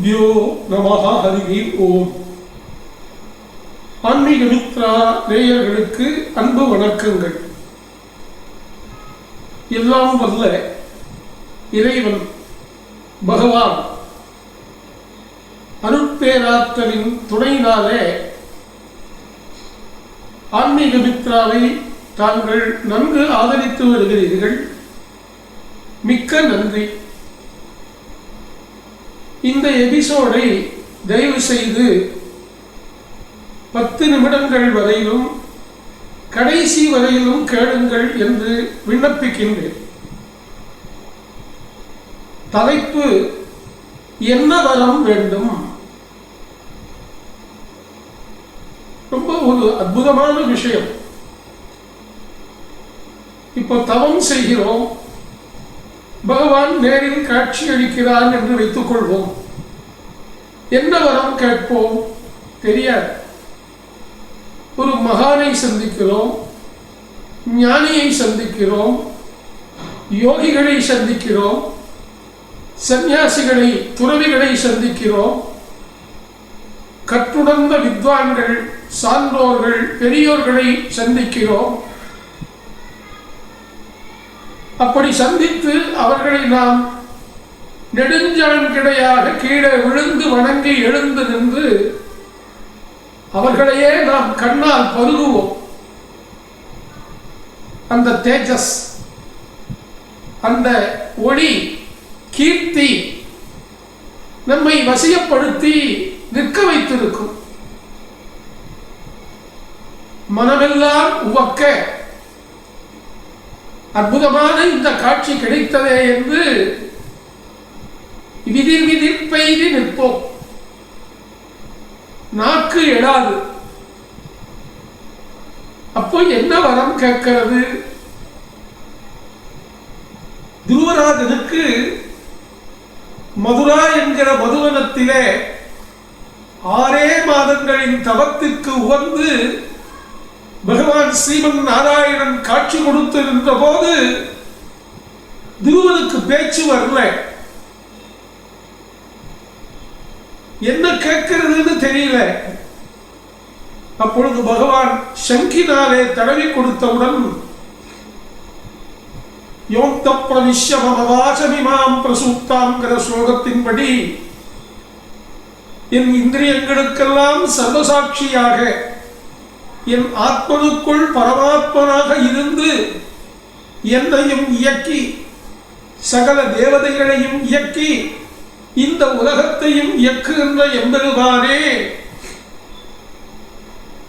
குருபியோ நமகா ஹரிவி ஓம். ஆன்மீக மித்ரா நேயர்களுக்கு அன்பு வணக்கங்கள். எல்லாம் வல்ல இறைவன் பகவான். அருட்பேராற்றலின் துணையினாலே ஆன்மீக மித்ராவை தாங்கள் நன்கு ஆதரித்து வருகிறீர்கள். மிக்க நன்றி. இந்த எபிசோடை தயவு செய்து பத்து நிமிடங்கள் வரையிலும் கடைசி வரையிலும் கேளுங்கள் என்று விண்ணப்பிக்கின்றேன். தலைப்பு என்ன வரம் வேண்டும்? ரொம்ப ஒரு அற்புதமான விஷயம். இப்போ தவம் செய்கிறோம். பகவான் நேரில் காட்சி அளிக்கிறார் என்று வைத்துக் கொள்வோம் என்ன வரம் கேட்போம்? தெரியாது. ஒரு மகானை சந்திக்கிறோம் ஞானியை சந்திக்கிறோம் யோகிகளை சந்திக்கிறோம் சந்நியாசிகளை துறவிகளை சந்திக்கிறோம் கற்றுணர்ந்த வித்வான்கள் சான்றோர்கள் பெரியோர்களை சந்திக்கிறோம். அப்படி சந்தித்து அவர்களை நாம் நெடுஞ்சான் கிடையாக கீழே விழுந்து வணங்கி எழுந்து நின்று அவர்களையே நாம் கண்ணால் பருகுவோம். அந்த தேஜஸ் அந்த ஒளி கீர்த்தி நம்மை வசியப்படுத்தி நிற்க வைத்திருக்கும். மனமெல்லாம் உவக்க அற்புதமான இந்த காட்சி கிடைத்ததே என்று விதிர் விதிர் பெய்து நிற்போம். நாக்கு எழாது. அப்போ என்ன வரம் கேட்கிறது? துருவராஜனுக்கு மதுரா என்கிற மதுவனத்திலே ஆறே மாதங்களின் தவத்திற்கு உகந்து பகவான் ஸ்ரீமன் நாராயணன் காட்சி கொடுத்திருந்த போது திருவனுக்கு பேச்சு வரல. என்ன கேட்கிறதுன்னு தெரியல. அப்பொழுது பகவான் சங்கினாலே தடவி கொடுத்தவுடன் யோக்த பிரவிஷ்ய மமவாசமிமாம் பிரசூக்தாங்கிற ஸ்லோகத்தின்படி என் இந்திரியங்களுக்கெல்லாம் சர்வசாட்சியாக என் ஆத்மனுக்குள் பரமாத்மனாக இருந்து என்னையும் இயக்கி சகல தேவதைகளையும் இயக்கி இந்த உலகத்தையும் இயக்குகின்ற எம்பெருமானே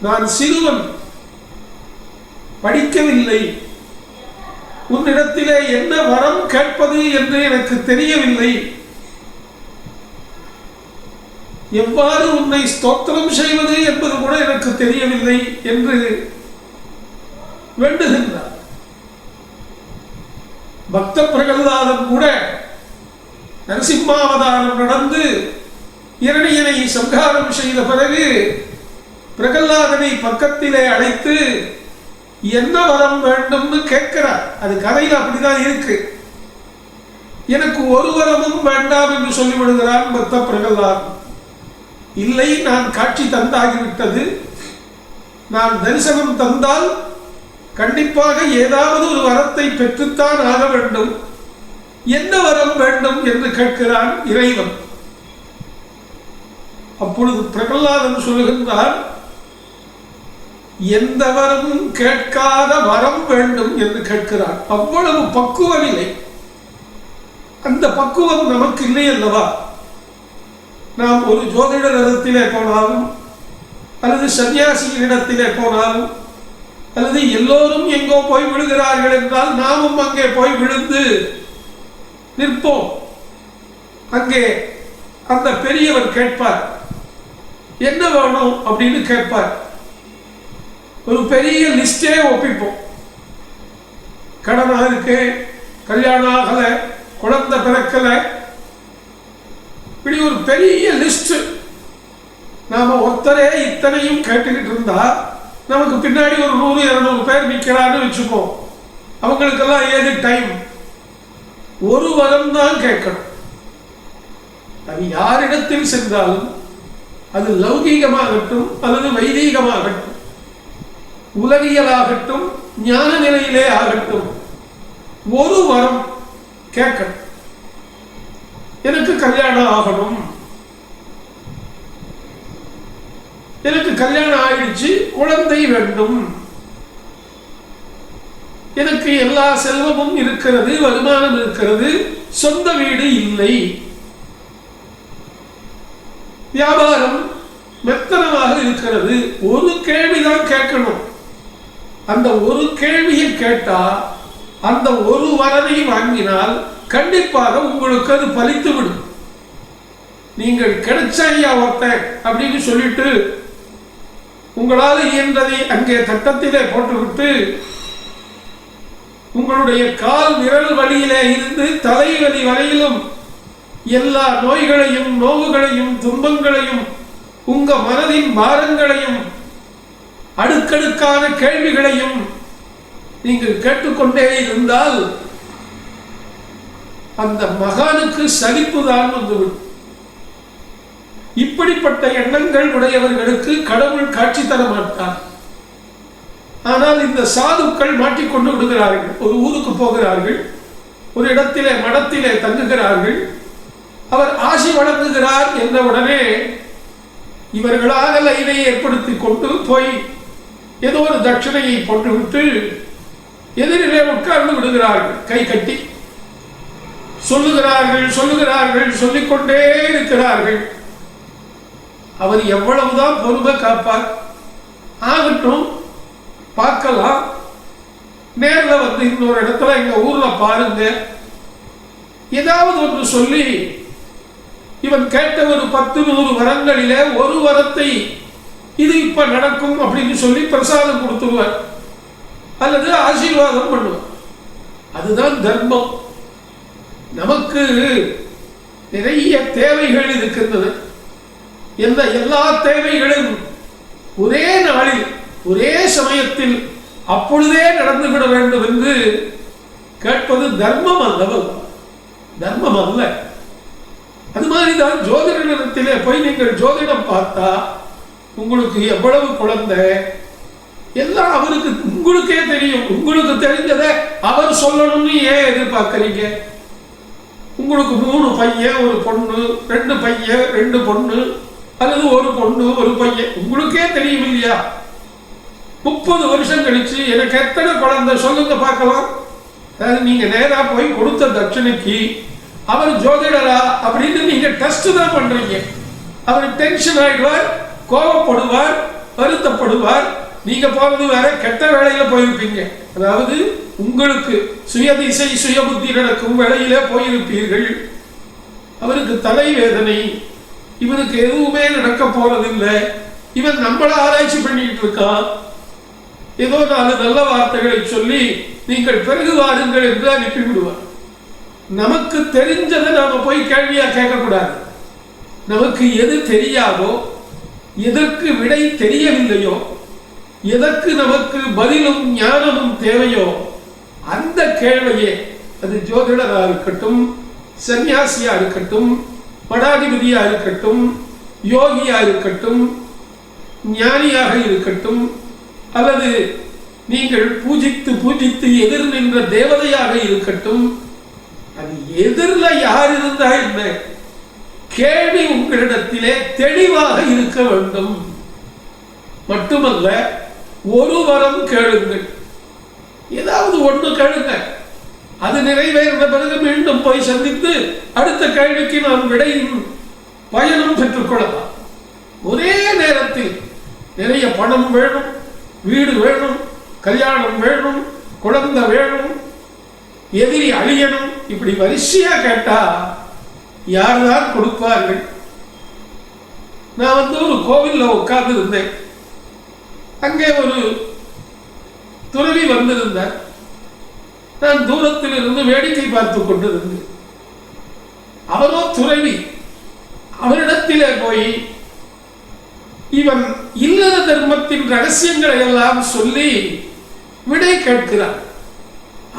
நான் சிறுவன் படிக்கவில்லை. உன்னிடத்திலே என்ன வரம் கேட்பது என்று எனக்கு தெரியவில்லை. எவ்வாறு உன்னை ஸ்தோத்திரம் செய்வது என்பது கூட எனக்கு தெரியவில்லை என்று வேண்டுகின்றார். பக்த பிரகல்லாதன் கூட நரசிம்மாவதாரம் நடந்து இரணியனை சம்ஹாரம் செய்த பிறகு பிரகல்லாதனை பக்கத்திலே அழைத்து என்ன வரம் வேண்டும்னு கேட்கிறார். அது கதையில் அப்படிதான் இருக்கு. எனக்கு ஒரு வரமும் வேண்டாம் என்று சொல்லிவிடுகிறான் பக்த பிரகல்லாதன் இல்லை நான் காட்சி தந்தாகிவிட்டது. நான் தரிசனம் தந்தால் கண்டிப்பாக ஏதாவது ஒரு வரத்தை பெற்றுத்தான் ஆக வேண்டும். என்ன வரம் வேண்டும் என்று கேட்கிறான் இறைவன். அப்பொழுது பிரகலாதன் சொல்லுகின்றார் எந்த வரமும் கேட்காத வரம் வேண்டும் என்று கேட்கிறார் அவ்வளவு பக்குவம் இல்லை. அந்த பக்குவம் நமக்கு இல்லை அல்லவா? நாம் ஒரு ஜோதிடரிடத்திலே போனாலும் அல்லது சன்னியாசியினிடத்திலே போனாலும் அல்லது எல்லோரும் எங்கோ போய் விழுகிறார்கள் என்றால் நாமும் அங்கே போய் விழுந்து நிற்போம். அங்கே அந்த பெரியவர் கேட்பார் என்ன வேணும்? அப்படின்னு கேட்பார். ஒரு பெரிய லிஸ்டே ஒப்பிப்போம். கடனாக இருக்கு கல்யாணம் ஆகலை குழந்தை பிறக்கல இப்படி ஒரு பெரிய லிஸ்ட் நாம ஒருத்தரே இத்தனையும் கேட்டுக்கிட்டு இருந்தா நமக்கு பின்னாடி ஒரு நூறு இருநூறு பேர் நிற்கிறான்னு வச்சுப்போம். அவங்களுக்கெல்லாம் ஏது டைம் ஒரு வரம் தான் கேட்கணும். அது யாரிடத்தில் சென்றாலும் அது லௌகீகமாகட்டும் அல்லது வைதீகமாகட்டும் உலகியலாகட்டும் ஞான நிலையிலே ஆகட்டும். ஒரு வரம் கேட்கணும். எனக்கு கல்யாணம் ஆகணும். எனக்கு கல்யாணம் ஆயிடுச்சு குழந்தை வேண்டும். எனக்கு எல்லா செல்வமும் இருக்கிறது வருமானம் இருக்கிறது சொந்த வீடு இல்லை. வியாபாரம் மெத்தனமாக இருக்கிறது. ஒரு கேள்விதான் கேட்கணும். அந்த ஒரு கேள்வியை கேட்டா அந்த ஒரு வரனை வாங்கினால் கண்டிப்பாக உங்களுக்கு அது பலித்து விடும் நீங்கள் கிடைச்சாயா ஒருத்தன் அப்படின்னு சொல்லிட்டு உங்களால் இயன்றதை அங்கே தட்டத்திலே போட்டுவிட்டு உங்களுடைய கால் விரல் வழியிலே இருந்து தலைவலி வரையிலும் எல்லா நோய்களையும் நோவுகளையும் துன்பங்களையும் உங்க மனதின் பாரங்களையும் அடுக்கடுக்கான கேள்விகளையும் நீங்கள் கேட்டுக்கொண்டே இருந்தால் அந்த மகானுக்கு சலிப்புதான் வந்துவிடும். இப்படிப்பட்ட எண்ணங்கள் உடையவர்களுக்கு கடவுள் காட்சி தர மாட்டார். ஆனால் இந்த சாதுக்கள் மாட்டிக்கொண்டு விடுகிறார்கள். ஒரு ஊருக்கு போகிறார்கள். ஒரு இடத்திலே மடத்திலே தங்குகிறார்கள். அவர் ஆசி வழங்குகிறார் என்ற உடனே இவர்களாக லைனை ஏற்படுத்தி கொண்டு போய் ஏதோ ஒரு தட்சணையை போட்டுவிட்டு எதிரிலே உட்கார்ந்து விடுகிறார்கள். கை கட்டி. சொல்லுகிறார்கள் சொல்லுகிறார்கள் சொல்லிக்கொண்டே இருக்கிறார்கள். அவர் எவ்வளவுதான் பொறுமை காப்பார். ஆகட்டும் பார்க்கலாம். நேரில் வந்து இன்னொரு இடத்துல எங்கள் ஊரில் பாருங்க. ஏதாவது ஒன்று சொல்லி இவன் கேட்ட ஒரு பத்து நூறு வரங்களிலே ஒரு வரத்தை இது இப்போ நடக்கும் அப்படின்னு சொல்லி பிரசாதம் கொடுத்துருவேன் அல்லது ஆசீர்வாதம் பண்ணுவோம். அதுதான் தர்மம். நமக்கு நிறைய தேவைகள் இருக்கின்றன. எந்த எல்லா தேவைகளும் ஒரே நாளில் ஒரே சமயத்தில் அப்பொழுதே நடந்துவிட வேண்டும் என்று கேட்பது தர்மம் அல்லவல் தர்மம் அல்ல. அது மாதிரி தான் ஜோதிடத்திலே போய் நீங்கள் ஜோதிடம் பார்த்தா உங்களுக்கு எவ்வளவு குழந்தை எல்லாம் அவருக்கு உங்களுக்கே தெரியும். உங்களுக்கு தெரிஞ்சதை அவர் சொல்லணும்னு ஏன் எதிர்பார்க்குறீங்க? உங்களுக்கு மூணு பையன் ஒரு பொண்ணு ரெண்டு பையன் ரெண்டு பொண்ணு அல்லது ஒரு பொண்ணு ஒரு பையன். உங்களுக்கே தெரியும் இல்லையா? முப்பது வருஷம் கழிச்சு எனக்கு எத்தனை குழந்தை? சொல்லுங்க பார்க்கலாம். அதாவது நீங்க நேரா போய் கொடுத்த தட்சணைக்கு அவர் ஜோதிடரா அப்படின்னு நீங்க டெஸ்ட் தான் பண்றீங்க. அவர் டென்ஷன் ஆயிடுவார் கோபப்படுவார் வருத்தப்படுவார். நீங்க போறது வேற கெட்ட வேலையில போயிருப்பீங்க. அதாவது உங்களுக்கு சுயதிசை சுய புத்தி நடக்கும் வேலையில போயிருப்பீர்கள். அவருக்கு தலைவேதனை. இவனுக்கு எதுவுமே நடக்க போறதில்லை. இவன் நம்மள ஆராய்ச்சி பண்ணிட்டு இருக்கான். ஏதோ நாலு நல்ல வார்த்தைகளை சொல்லி நீங்கள் பிறகு வாருங்கள் என்று அனுப்பி விடுவார் நமக்கு தெரிஞ்சதை நாம போய் கேள்வியா கேட்கக்கூடாது. நமக்கு எது தெரியாதோ எதற்கு விடை தெரியவில்லையோ எதற்கு நமக்கு பதிலும் ஞானமும் தேவையோ அந்த கேள்வியே அது ஜோதிடராக இருக்கட்டும் சன்னியாசியா இருக்கட்டும் படாதிபதியாக இருக்கட்டும் யோகியா இருக்கட்டும் ஞானியாக இருக்கட்டும் அல்லது நீங்கள் பூஜித்து பூஜித்து எதிர் நின்ற தேவதையாக இருக்கட்டும் அது எதிரில் யார் இருந்தா என்ன? கேள்வி உங்களிடத்திலே தெளிவாக இருக்க வேண்டும். மட்டுமல்ல ஒரு வரம் கேளுங்கள். ஏதாவது ஒன்று கேளுங்க. அது நிறைவேறின பிறகு மீண்டும் போய் சந்தித்து அடுத்த கேள்விக்கு நாம் விடையும் பயனும் பெற்றுக்கொள்ளலாம் ஒரே நேரத்தில் நிறைய பணம் வேணும் வீடு வேணும் கல்யாணம் வேணும் குழந்தை வேணும் எதிரி அழியணும் இப்படி வரிசையா கேட்டா யார்தான் கொடுப்பார்கள்? நான் வந்து ஒரு கோவில்ல உட்கார்ந்து இருந்தேன் அங்கே ஒரு துறவி வந்திருந்தார். நான் தூரத்தில் இருந்து வேடிக்கை பார்த்து கொண்டிருந்தேன் அவரோ துறவி அவரிடத்திலே போய் இவன் இல்லற தர்மத்தின் ரகசியங்களை எல்லாம் சொல்லி விடை கேட்கிறார்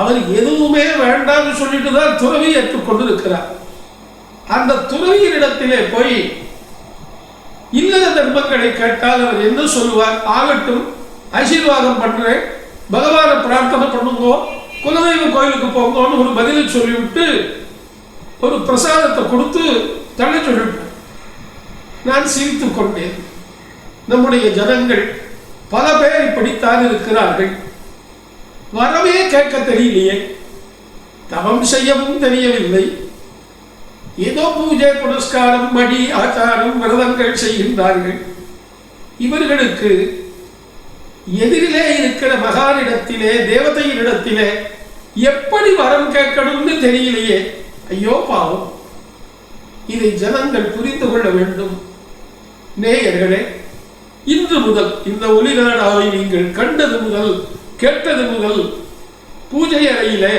அவர் எதுவுமே வேண்டாம்னு சொல்லிட்டு தான் துறவி ஏற்றுக்கொண்டிருக்கிறார். அந்த அந்த இடத்திலே போய் இல்லற தர்மங்களை கேட்டால் அவர் என்ன சொல்லுவார்? ஆகட்டும் ஆசீர்வாதம் பண்றேன் பகவானை பிரார்த்தனை பண்ணுங்கோ. குலதெய்வ கோயிலுக்கு போங்கன்னு ஒரு பதிலை சொல்லிவிட்டு ஒரு பிரசாதத்தை கொடுத்து தள்ள சொல்லிவிட்டார் நான் சிரித்து கொண்டேன். நம்முடைய ஜனங்கள் பல பேர் இப்படித்தான் இருக்கிறார்கள். வரவே கேட்க தெரியலையே. தவம் செய்யவும் தெரியவில்லை. ஏதோ பூஜை புனஸ்காரம் மணி ஆச்சாரம் விரதங்கள் செய்கின்றார்கள். இவர்களுக்கு எதிரிலே இருக்கிற மகானிடத்திலே தேவதையினிடத்திலே எப்படி வரம் கேட்கணும்னு தெரியலையே. ஐயோ பாவம். இதை ஜனங்கள் புரிந்து கொள்ள வேண்டும். நேயர்களே இன்று முதல் இந்த ஒளிநாடாவை நீங்கள் கண்டது முதல் கேட்டது முதல் பூஜை அறையிலே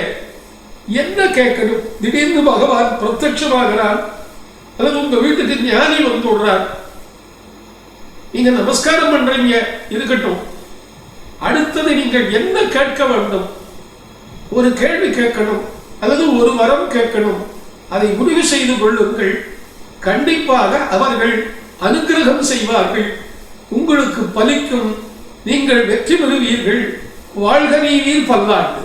என்ன கேட்கணும்? திடீர்னு பகவான் பிரத்யமாகிறார். அல்லது உங்க வீட்டுக்கு ஞானி வந்து விடுறார். நீங்க நமஸ்காரம் பண்றீங்க இருக்கட்டும். அடுத்தது நீங்கள் என்ன கேட்க வேண்டும்? ஒரு கேள்வி கேட்கணும் அல்லது ஒரு வரம் கேட்கணும். அதை முடிவு செய்து கொள்ளுங்கள். கண்டிப்பாக அவர்கள் அனுக்கிரகம் செய்வார்கள். உங்களுக்கு பலிக்கும் நீங்கள் வெற்றி பெறுவீர்கள். வாழ்க நீவீர் பல்லாண்டு.